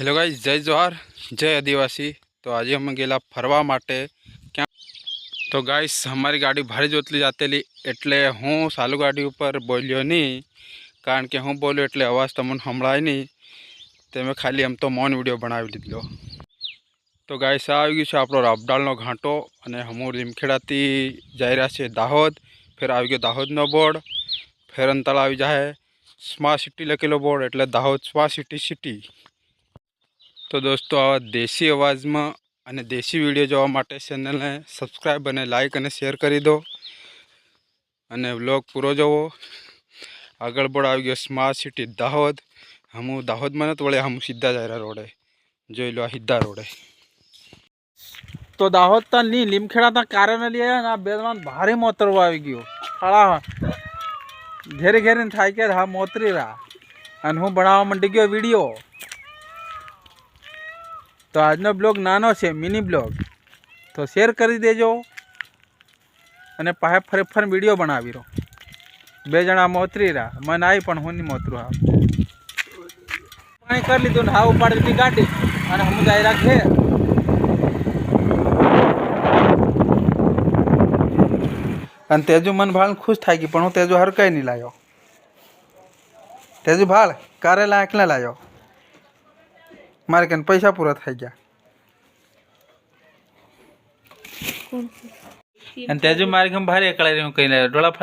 Hello ગાઈ જય જોહાર, જય આદિવાસી. તો આજે અમે ગયેલા ફરવા માટે. ક્યાં? તો ગાઈસ અમારી ગાડી ભારે જોતલી જાતેલી, એટલે હું સાલુ ગાડી ઉપર બોલ્યો નહીં. કારણ કે હું બોલ્યો એટલે અવાજ તમને સંભળાય નહીં. તે મેં ખાલી એમ તો મૌન વીડિયો બનાવી લીધો. તો ગાઈસ આવી ગયું છે આપણો રાબડાળનો ઘાંટો અને હમું લીમખેડાથી જઈ રહ્યા છે દાહોદ. ફેર આવી ગયો દાહોદનો બોર્ડ. ફેર અંતળ આવી જાય સ્માર્ટ સિટી લખેલો બોર્ડ, એટલે દાહોદ સ્માર્ટ સિટી સિટી તો દોસ્તો, આવા દેશી અવાજમાં અને દેશી વીડિયો જોવા માટે ચેનલને સબસ્ક્રાઈબ અને લાઈક અને શેર કરી દો. અને વ્લોગ પૂરો જોવો. આગળ બોર્ડ આવી ગયો સ્માર્ટ સિટી દાહોદ. હમું દાહોદમાં નથી વળે હમું સીધા જાય રોડે. જોઈ લો આ સીધા રોડે. તો દાહોદ તા ની લીમખેડા તા કારણ લઈ આવ્યા ને આ બેદમાં ભારે મોતરવો આવી ગયો. હાળા. ઘેરે ઘેરે થાય કે હા, મોતરી રહ્યા. અને હું બનાવવા માંડી ગયો વીડિયો. તો આજનો બ્લોગ નાનો છે મિની બ્લોગ. તો શેર કરી દેજો અને પાસે ફરેફર વીડિયો બનાવી રહો. બે જણા મોતરી રહ્યા. મને આવી પણ હું નહીં મોતરું હા પાણી કરી લીધું ને હા ઉપાડી દીધી ગાડી અને હું જાય રાખે. અને તેજુ મન ભાળ ખુશ થઈ ગઈ, પણ હું તેજુ હર કઈ નહીં લાવ્યો તેજુ ભાળ, કારેલા ના લાવ્યો મારે કે પૈસા પૂરા થઈ ગયા અને તેજુ મારે કેમ ભારે એકલા રહ્યું કઈ લાવ્યો ડોળા